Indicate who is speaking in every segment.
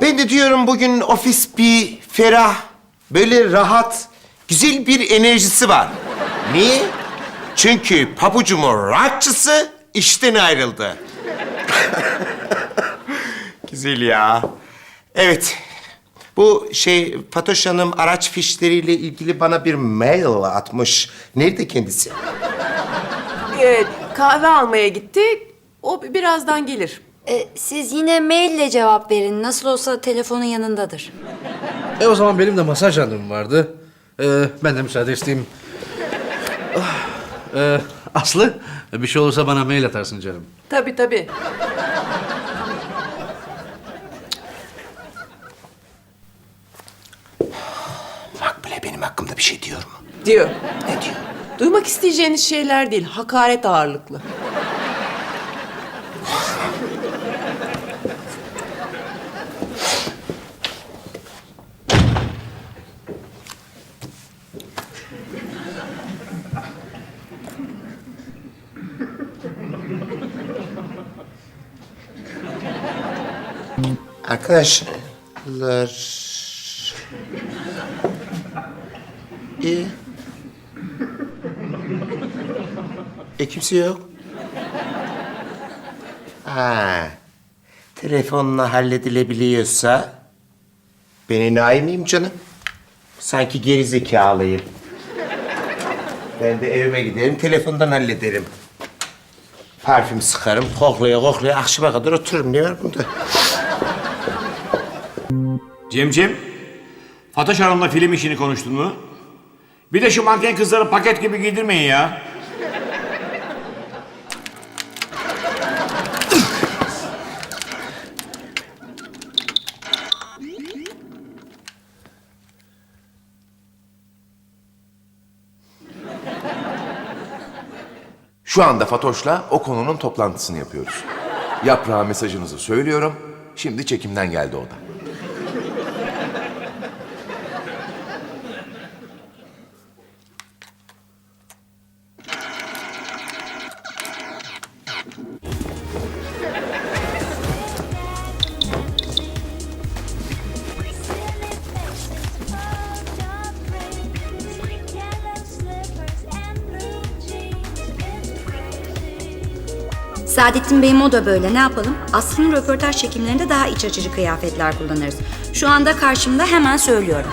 Speaker 1: Ben de diyorum bugün ofis bir ferah, böyle rahat, güzel bir enerjisi var. Niye? Çünkü pabucumun rockçısı işten ayrıldı. güzel ya. Evet. Bu şey Fatoş Hanım araç fişleriyle ilgili bana bir mail atmış. Nerede kendisi?
Speaker 2: Ee, kahve almaya gitti. O birazdan gelir.
Speaker 3: E, siz yine maille cevap verin. Nasıl olsa telefonun yanındadır.
Speaker 4: E o zaman benim de masaj randevum vardı. Ee, ben de müsaade isteyeyim. Ah, ee, Aslı, bir şey olursa bana mail atarsın canım.
Speaker 2: Tabii tabii.
Speaker 1: Makbule benim hakkımda bir şey diyor mu?
Speaker 2: Diyor.
Speaker 1: Ne diyor?
Speaker 2: Duymak isteyeceğiniz şeyler değil, hakaret ağırlıklı.
Speaker 1: Arkadaşlar... İyi. E kimse yok. Ha. Telefonla halledilebiliyorsa... Ben enayi miyim canım? Sanki geri zekalıyım. Ben de evime giderim, telefondan hallederim. Parfüm sıkarım, koklaya koklaya akşama kadar otururum. Ne var bunda?
Speaker 5: Cemcim, Fatoş Hanım'la film işini konuştun mu? Bir de şu manken kızları paket gibi giydirmeyin ya.
Speaker 6: Şu anda Fatoş'la o konunun toplantısını yapıyoruz. Yaprağa mesajınızı söylüyorum. Şimdi çekimden geldi o da.
Speaker 3: Saadettin Bey'im o da böyle. Ne yapalım? Aslı'nın röportaj çekimlerinde daha iç açıcı kıyafetler kullanırız. Şu anda karşımda hemen söylüyorum.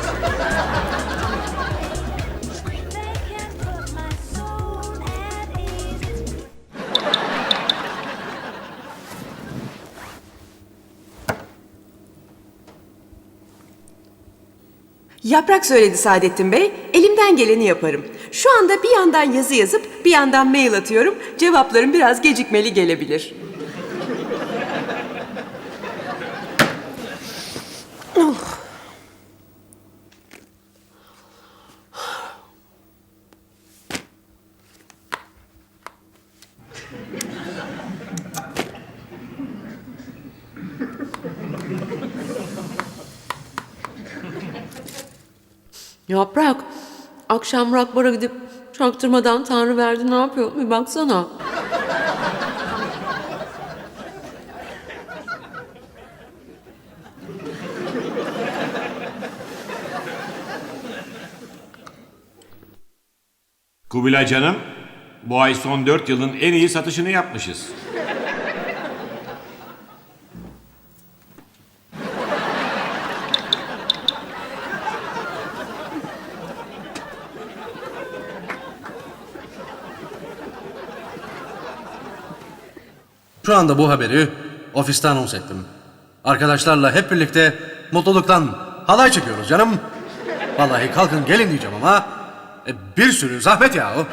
Speaker 2: Yaprak söyledi Saadettin Bey. Elimden geleni yaparım. Şu anda bir yandan yazı yazıp bir yandan mail atıyorum. Cevaplarım biraz gecikmeli gelebilir. Yaprak, akşam rock gidip çaktırmadan Tanrı verdi ne yapıyor? Bir baksana.
Speaker 5: Kubilay canım, bu ay son dört yılın en iyi satışını yapmışız.
Speaker 4: Şu anda bu haberi ofiste anons ettim. Arkadaşlarla hep birlikte mutluluktan halay çekiyoruz canım. Vallahi kalkın gelin diyeceğim ama e, bir sürü zahmet yahu.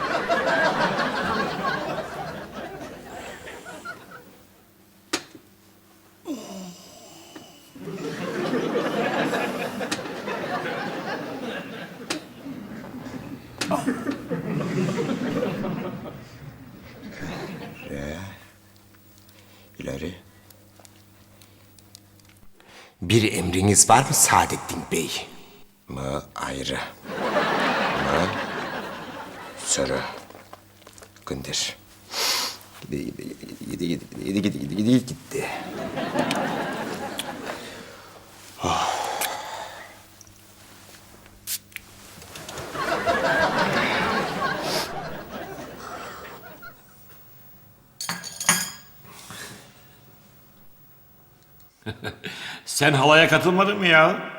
Speaker 1: İleri. Bir emriniz var mı Saadettin Bey? Mı ayrı? Mı? Soru. Gündür. Gidi gidi gidi gidi gidi gidi gidi gidi gitti.
Speaker 5: Sen halaya katılmadın mı ya?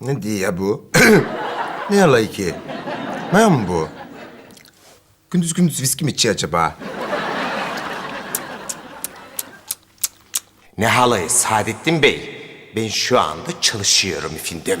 Speaker 1: Ne ya bu? ne yalayı ki? Ne bu? Gündüz gündüz viski mi içiyor acaba? Ne halayı Saadettin Bey? Ben şu anda çalışıyorum efendim.